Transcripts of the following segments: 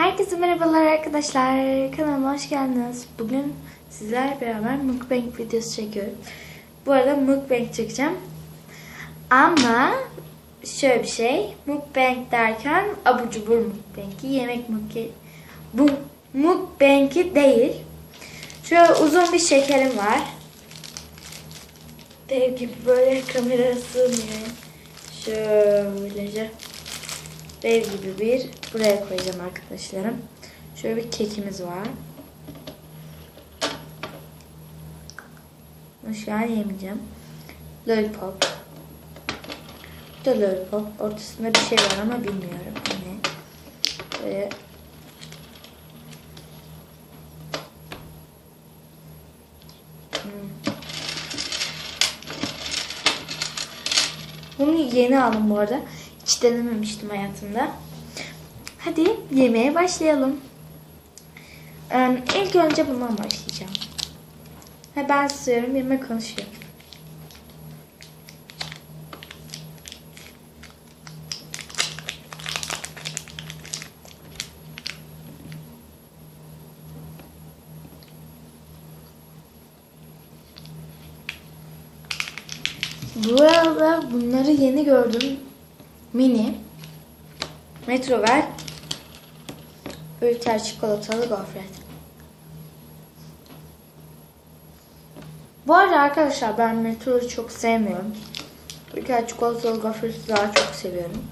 Herkese merhabalar arkadaşlar. Kanalıma hoş geldiniz. Bugün sizlerle beraber mukbang videosu çekiyorum. Bu arada mukbang çekeceğim. Ama şöyle bir şey. Mukbang derken abur cubur mukbangi, yemek mukbangi. Bu mukbangi değil. Şöyle uzun bir şekerim var. Dev gibi böyle kameraya sığmıyor. Şöylece dev gibi bir buraya koyacağım arkadaşlarım. Şöyle bir kekimiz var. Şu an yemeyeceğim. Lollipop. Bu da lollipop. Ortasında bir şey var ama bilmiyorum. Ne? Böyle Hmm. Bunu yeni aldım bu arada. Hiç denememiştim hayatımda. Hadi yemeğe başlayalım. Ee, ilk önce bundan başlayacağım. Ha, ben susuyorum, yemek konuşuyor. Bu arada bunları yeni gördüm. Mini. Metro ver. Ülker çikolatalı gofret. Bu arada arkadaşlar ben Metro'yu çok sevmiyorum. Ülker çikolatalı gofreti daha çok seviyorum.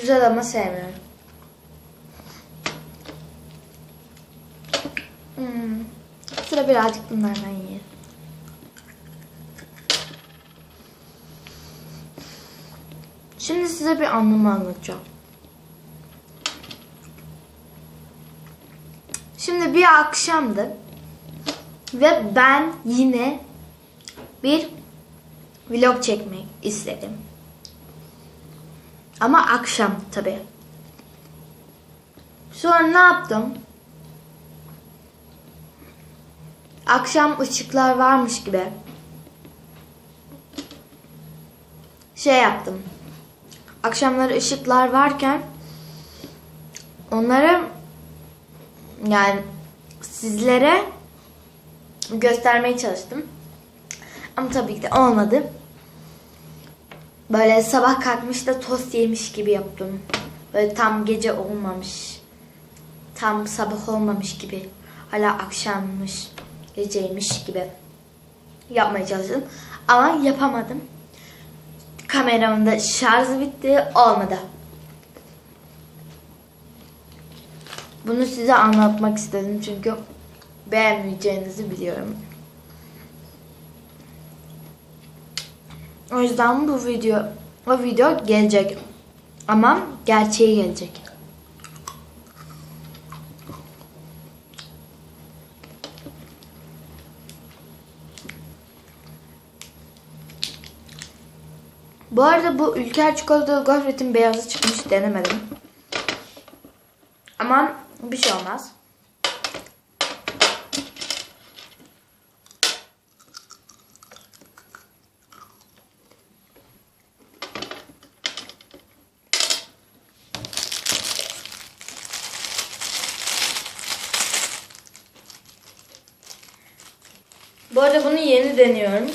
Güzel ama sevmiyorum. Hmm. Sıra birazcık bunlardan yiyelim. Şimdi size bir anımı anlatacağım. Şimdi bir akşamdı ve ben yine bir vlog çekmek istedim. Ama akşam tabi. Sonra ne yaptım? Akşam ışıklar varmış gibi. Şey yaptım. Akşamları ışıklar varken onları yani sizlere göstermeye çalıştım. Ama tabii ki de olmadı. Böyle sabah kalkmış da tost yemiş gibi yaptım. Böyle tam gece olmamış. Tam sabah olmamış gibi. Hala akşammış, geceymiş gibi yapmaya çalıştım. Ama yapamadım. Kameramın da şarjı bitti. Olmadı. Bunu size anlatmak istedim çünkü beğenmeyeceğinizi biliyorum. O yüzden bu video o video gelecek. Ama gerçeği gelecek. Bu arada bu Ülker çikolatalı gofretin beyazı çıkmış denemedim. Ama bir şey olmaz. Bu arada bunu yeni deniyorum.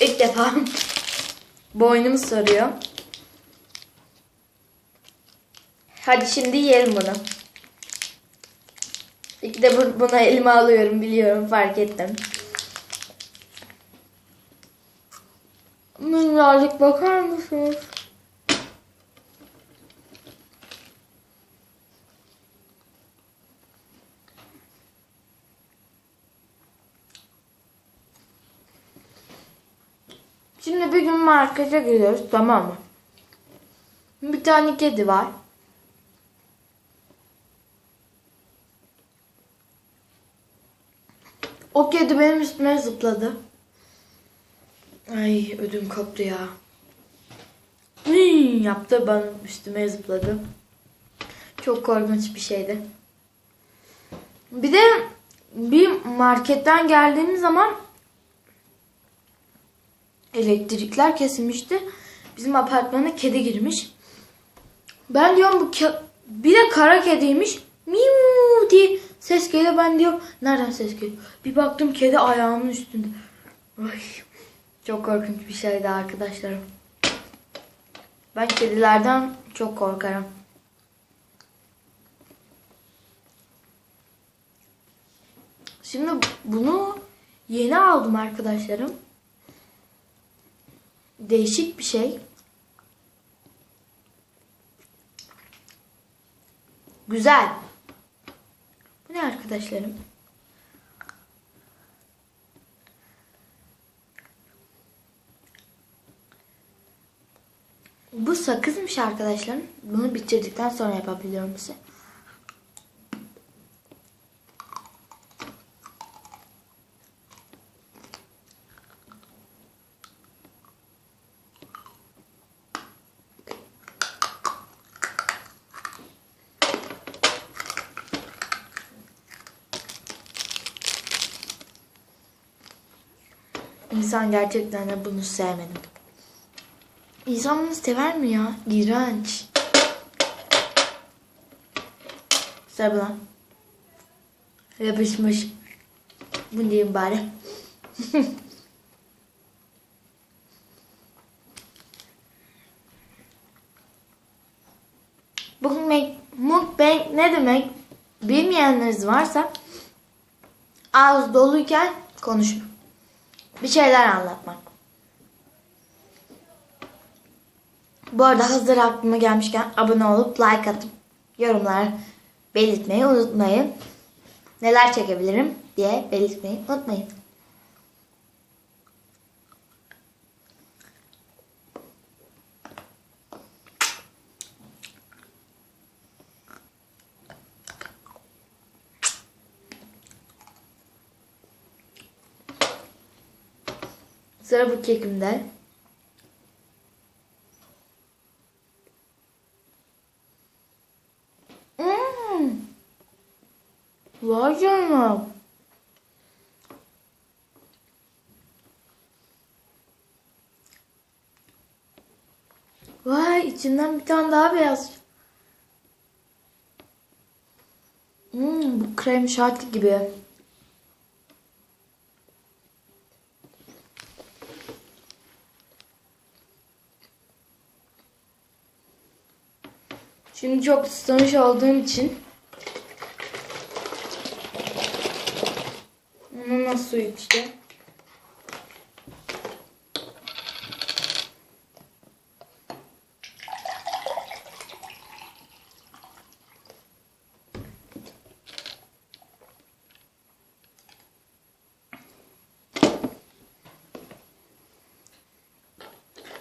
İlk defa boynum sarıyor. Hadi şimdi yiyelim bunu. İlk de bu- buna elime alıyorum biliyorum fark ettim. Birazcık bakar mısınız? Şimdi bir gün markete gidiyoruz tamam mı? Bir tane kedi var. O kedi benim üstüme zıpladı. Ay ödüm koptu ya. Hıy, yaptı bana üstüme zıpladı. Çok korkunç bir şeydi. Bir de bir marketten geldiğimiz zaman elektrikler kesilmişti. Bizim apartmana kedi girmiş. Ben diyorum bu bir de kara kediymiş. Miu diye ses geliyor. Ben diyorum nereden ses geliyor? Bir baktım kedi ayağımın üstünde. Ay, çok korkunç bir şeydi arkadaşlarım. Ben kedilerden çok korkarım. Şimdi bunu yeni aldım arkadaşlarım. Değişik bir şey. Güzel. Bu ne arkadaşlarım? Bu sakızmış arkadaşlarım. Bunu bitirdikten sonra yapabiliyorum size. İnsan gerçekten de bunu sevmedim. İnsan bunu sever mi ya? İğrenç. Buna. Yapışmış. Bu diyeyim bari. Bugün mukbang ne demek bilmeyenleriniz varsa ağız doluyken konuşma. Bir şeyler anlatmak. Bu arada hazır aklıma gelmişken abone olup like atıp yorumlar belirtmeyi unutmayın. Neler çekebilirim diye belirtmeyi unutmayın. Sıra bu kekimde. Mmm. Vay canına. Vay içinden bir tane daha beyaz. Hmm, bu krem şanti gibi. Şimdi çok susamış olduğum için ananas suyu içeceğim.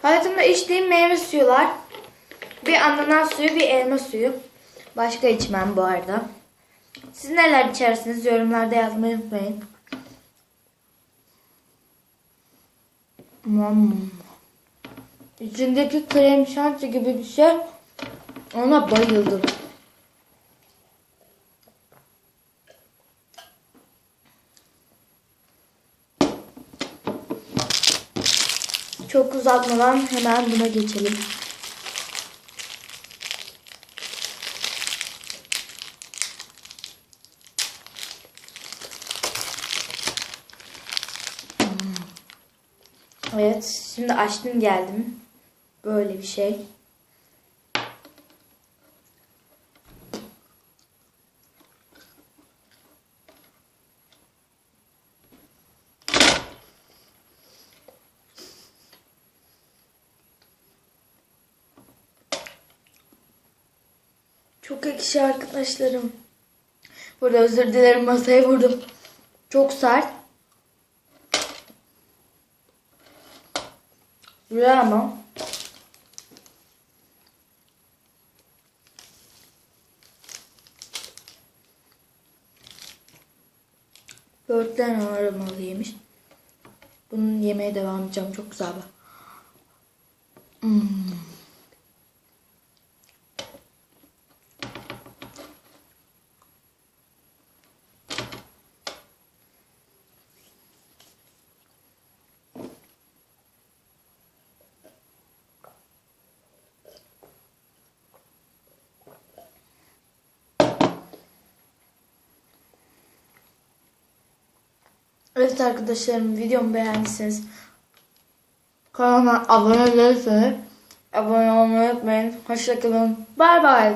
Hayatımda içtiğim meyve suyu Bir ananas suyu, bir elma suyu. Başka içmem bu arada. Siz neler içersiniz yorumlarda yazmayı unutmayın. Hmm. İçindeki krem şanti gibi bir şey. Ona bayıldım. Çok uzatmadan hemen buna geçelim. Evet, şimdi açtım geldim. Böyle bir şey. Çok ekşi arkadaşlarım. Burada özür dilerim masaya vurdum. Çok sert. Güzel ama. Dört tane yemiş. Bunun yemeye devam edeceğim. Çok güzel bu. Hmm. Evet arkadaşlarım videomu beğendiyseniz kanalıma abone değilseniz abone olmayı unutmayın. Hoşçakalın. Bay bay.